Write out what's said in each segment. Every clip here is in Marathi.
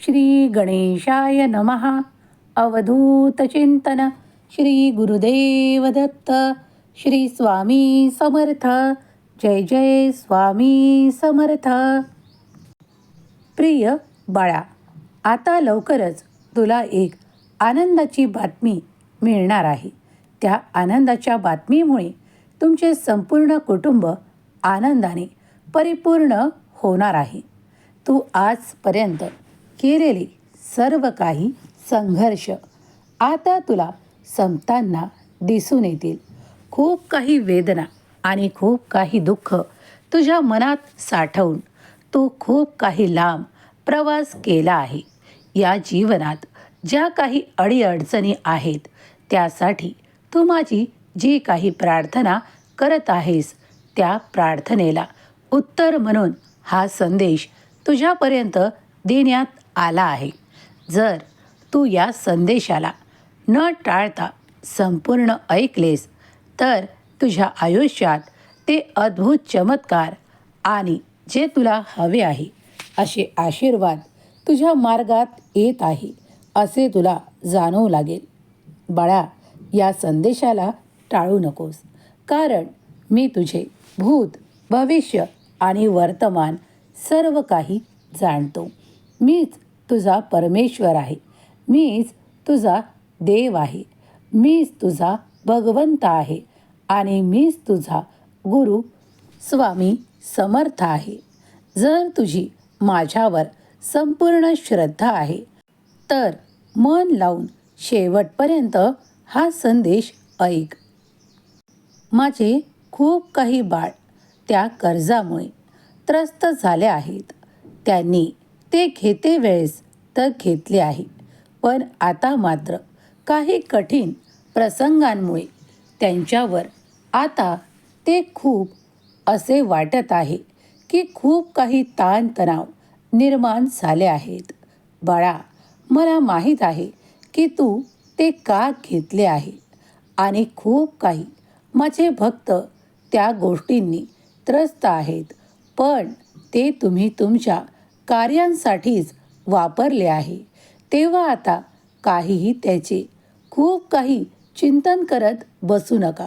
श्री गणेशाय नमः अवधूतचिंतन श्री गुरुदेव दत्त। श्री स्वामी समर्थ। जय जय स्वामी समर्थ। प्रिय बाळा आता लवकरच तुला एक आनंदाची बातमी मिळणार आहे. त्या आनंदाच्या बातमीमुळे तुमचे संपूर्ण कुटुंब आनंदाने परिपूर्ण होणार आहे. तू आजपर्यंत केलेले सर्व काही संघर्ष आता तुला संपताना दिसून येतील. खूप काही वेदना आणि खूप काही दुःख तुझ्या मनात साठवून तू खूप काही लांब प्रवास केला आहे. या जीवनात ज्या काही अडीअडचणी आहेत त्यासाठी तू माझी जी काही प्रार्थना करत आहेस त्या प्रार्थनेला उत्तर म्हणून हा संदेश तुझ्यापर्यंत देण्यात आला आहे. जर तू या संदेशाला न टाळता संपूर्ण ऐकलेस तर तुझ्या आयुष्यात ते अद्भुत चमत्कार आणि जे तुला हवे आहे असे आशीर्वाद तुझ्या मार्गात येत आहे असे तुला जाणवू लागेल. बाळा या संदेशाला टाळू नकोस कारण मी तुझे भूत भविष्य आणि वर्तमान सर्व काही जाणतो. मीच तुझा परमेश्वर आहे. मीच तुझा देव आहे. मीच तुझा भगवंत आहे. आणि मीच तुझा गुरु स्वामी समर्थ आहे. जर तुझी माझ्यावर संपूर्ण श्रद्धा आहे तर मन लावून शेवटपर्यंत हा संदेश ऐक. माझे खूप काही बाळ त्या कर्जामुळे त्रस्त झाले आहेत. त्यांनी ते घेते वेळेस तर घेतले आहे. पण आता मात्र काही कठीण प्रसंगांमुळे त्यांच्यावर आता ते खूप असे वाटत आहे की खूप काही ताणतणाव निर्माण झाले आहेत. बाळा मला माहीत आहे की तू ते का घेतले आहे? आणि खूप काही माझे भक्त त्या गोष्टींनी त्रस्त आहेत. पण ते तुम्ही तुमच्या कार्यांसाठीच वापरले आहे. तेव्हा आता काहीही त्याचे खूप काही चिंतन करत बसू नका.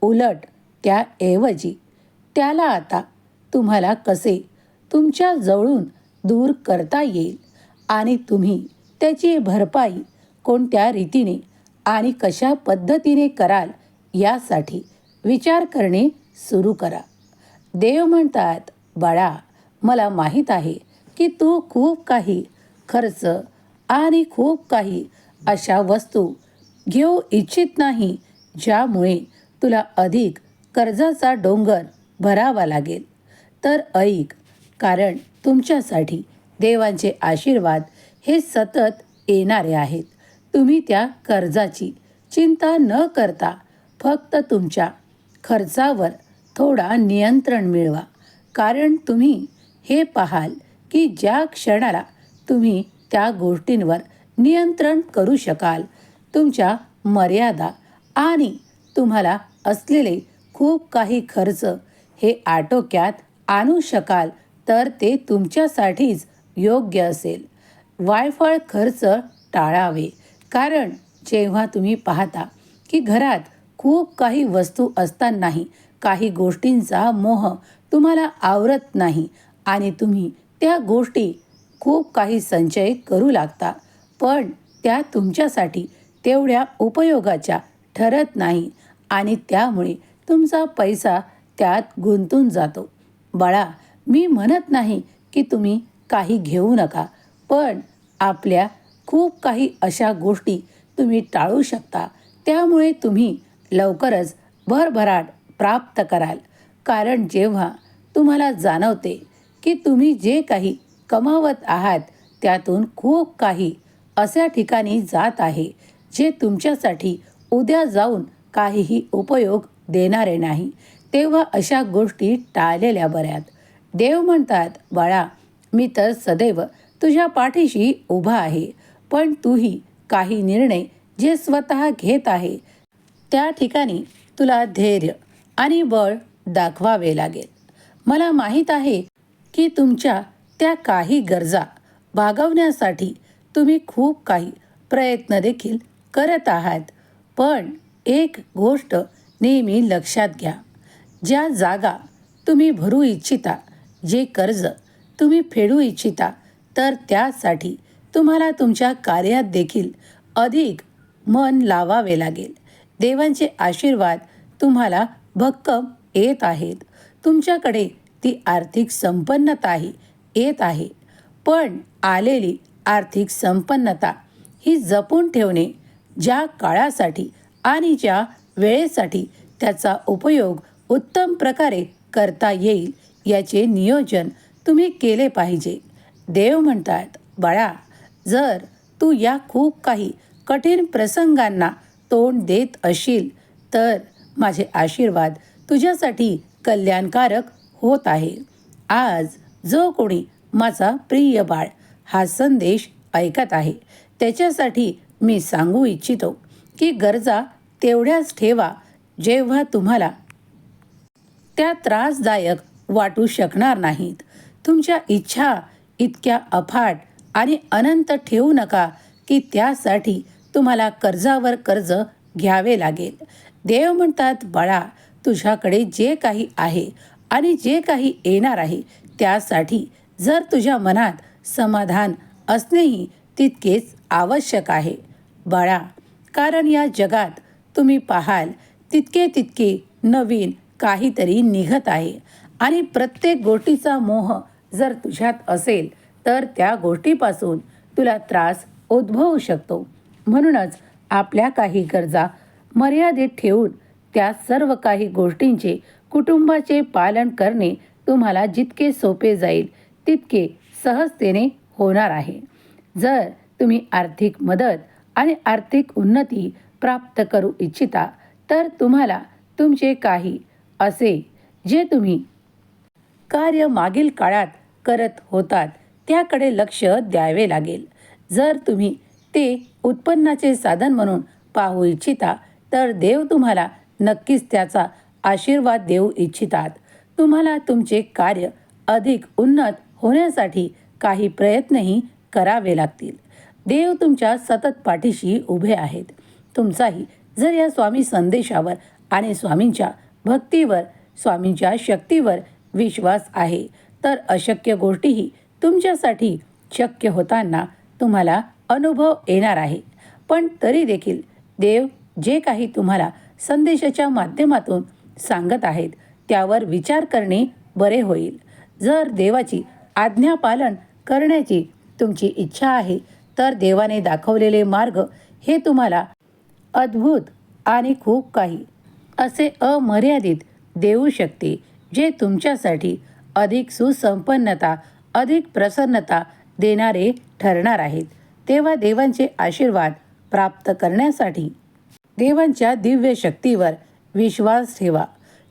उलट त्याऐवजी त्याला आता तुम्हाला कसे तुमच्या जवळून दूर करता येईल आणि तुम्ही त्याची भरपाई कोणत्या रीतीने आणि कशा पद्धतीने कराल यासाठी विचार करणे सुरू करा. देव म्हणतात बाळा मला माहीत आहे की तू खूप काही खर्च आणि खूप काही अशा वस्तू घेऊ इच्छित नाही ज्यामुळे तुला अधिक कर्जाचा डोंगर भरावा लागेल. तर ऐक कारण तुमच्यासाठी देवांचे आशीर्वाद हे सतत येणारे आहेत. तुम्ही त्या कर्जाची चिंता न करता फक्त तुमच्या खर्चावर थोडा नियंत्रण मिळवा. कारण तुम्ही हे पाहाल की ज्या क्षणाला तुम्ही त्या गोष्टींवर नियंत्रण करू शकाल तुमच्या मर्यादा आणि तुम्हाला असलेले खूप काही खर्च हे आटोक्यात आणू शकाल तर ते तुमच्यासाठीच योग्य असेल. वायफळ खर्च टाळावे कारण जेव्हा तुम्ही पाहता की घरात खूप काही वस्तू असतानाही काही गोष्टींचा मोह तुम्हाला आवरत नाही आणि तुम्ही त्या गोष्टी खूप काही संचय करू लागता पण त्या तुमच्यासाठी तेवढ्या उपयोगाच्या ठरत नाही आणि त्यामुळे तुमचा पैसा त्यात गुंतून जातो. बाळा मी म्हणत नाही की तुम्ही काही घेऊ नका पण आपल्या खूप काही अशा गोष्टी तुम्ही टाळू शकता. त्यामुळे तुम्ही लवकरच भरभराट प्राप्त कराल. कारण जेव्हा तुम्हाला जाणवते की तुम्ही जे काही कमावत आहात त्यातून खूप काही अशा ठिकाणी जात आहे जे तुमच्यासाठी उद्या जाऊन काहीही उपयोग देणारे नाही. तेव्हा अशा गोष्टी टाळलेल्या बऱ्यात. देव म्हणतात बाळा मी तर सदैव तुझ्या पाठीशी उभा आहे पण तूही काही निर्णय जे स्वतः घेत आहे त्या ठिकाणी तुला धैर्य आणि बळ दाखवावे लागेल. मला माहीत आहे की तुमच्या त्या काही गरजा भागवण्यासाठी तुम्ही खूप काही प्रयत्न देखील करत आहात. पण एक गोष्ट नेहमी लक्षात घ्या. ज्या जागा तुम्ही भरू इच्छिता जे कर्ज तुम्ही फेडू इच्छिता तर त्यासाठी तुम्हाला तुमच्या कार्यात देखील अधिक मन लावावे लागेल. देवांचे आशीर्वाद तुम्हाला भक्कम येत आहेत. तुमच्याकडे ती आर्थिक संपन्नताही येत आहे. पण आलेली आर्थिक संपन्नता ही जपून ठेवणे ज्या काळासाठी आणि ज्या वेळेसाठी त्याचा उपयोग उत्तम प्रकारे करता येईल याचे नियोजन तुम्ही केले पाहिजे. देव म्हणतात बाळा जर तू या खूप काही कठीण प्रसंगांना तोंड देत असशील तर माझे आशीर्वाद तुझ्यासाठी कल्याणकारक होत आहे. आज जो कोणी माझा प्रिय बाळ हा संदेश ऐकत आहे त्याच्यासाठी मी सांगू इच्छितो की गरजा तेवढ्याच ठेवा जेव्हा तुम्हाला त्या त्रासदायक वाटू शकणार नाहीत. तुमच्या इच्छा इतक्या अफाट आणि अनंत ठेवू नका की त्यासाठी तुम्हाला कर्जावर कर्ज घ्यावे लागेल. देव म्हणतात बाळा तुझ्याकडे जे काही आहे आणि जे काही येणार आहे त्यासाठी जर तुझ्या मनात समाधान असणेही तितकेच आवश्यक आहे. बाळा कारण या जगात तुम्ही पाहाल तितके तितके नवीन काहीतरी निघत आहे आणि प्रत्येक गोष्टीचा मोह जर तुझ्यात असेल तर त्या गोष्टीपासून तुला त्रास उद्भवू शकतो. म्हणूनच आपल्या काही गरजा मर्यादित ठेवून त्या सर्व काही गोष्टींचे कुटुंबाचे पालन करणे तुम्हाला जितके सोपे जाईल तितके सहजतेने होणार आहे. जर तुम्ही आर्थिक मदत आणि आर्थिक उन्नती प्राप्त करू इच्छिता तर तुम्हाला तुमचे काही असे जे तुम्ही कार्य मागील काळात करत होतात त्याकडे लक्ष द्यावे लागेल. जर तुम्ही ते उत्पन्नाचे साधन म्हणून पाहू इच्छिता तर देव तुम्हाला नक्कीच त्याचा आशीर्वाद देऊ इच्छितात. तुम्हाला तुमचे कार्य अधिक उन्नत होण्यासाठी काही प्रयत्नही करावे लागतील. देव तुमच्या सतत पाठीशी उभे आहेत. तुमचाही जर या स्वामी संदेशावर आणि स्वामींच्या भक्तीवर स्वामींच्या शक्तीवर विश्वास आहे तर अशक्य गोष्टीही तुमच्यासाठी शक्य होताना तुम्हाला अनुभव येणार आहे. पण तरी देखील देव जे काही तुम्हाला संदेशाच्या माध्यमातून सांगत आहेत. त्यावर विचार करणे बरे होईल. जर देवाची आज्ञापालन करण्याची तुमची इच्छा आहे तर देवाने दाखवलेले मार्ग हे तुम्हाला अद्भुत आणि खूप काही असे अमर्यादित देऊ शकते जे तुमच्यासाठी अधिक सुसंपन्नता अधिक प्रसन्नता देणारे ठरणार आहेत. तेव्हा देवांचे आशीर्वाद प्राप्त करण्यासाठी देवांच्या दिव्य शक्तीवर विश्वास ठेवा.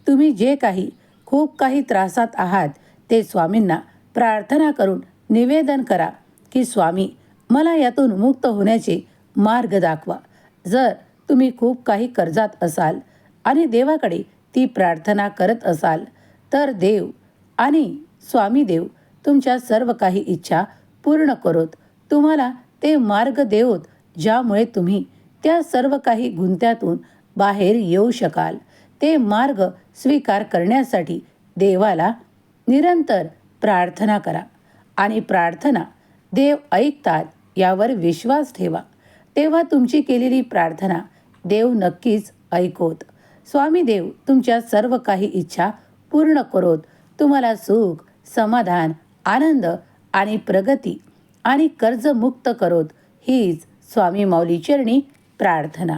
तुम्ही जे काही खूप काही त्रासात आहात ते स्वामींना प्रार्थना करून निवेदन करा की स्वामी मला यातून मुक्त होण्याचे मार्ग दाखवा. जर तुम्ही खूप काही कर्जात असाल आणि देवाकडे ती प्रार्थना करत असाल तर देव आणि स्वामी देव तुमच्या सर्व काही इच्छा पूर्ण करोत. तुम्हाला ते मार्ग देवत ज्यामुळे तुम्ही त्या सर्व काही गुंत्यातून बाहेर येऊ शकाल. ते मार्ग स्वीकार करण्यासाठी देवाला निरंतर प्रार्थना करा आणि प्रार्थना देव ऐकतात यावर विश्वास ठेवा. तेव्हा तुमची केलेली प्रार्थना देव नक्कीच ऐकोत स्वामी देव तुमच्या सर्व काही इच्छा पूर्ण करोत. तुम्हाला सुख समाधान आनंद आणि प्रगती आणि कर्जमुक्त करोत. हीच स्वामी माऊली चरणी प्रार्थना.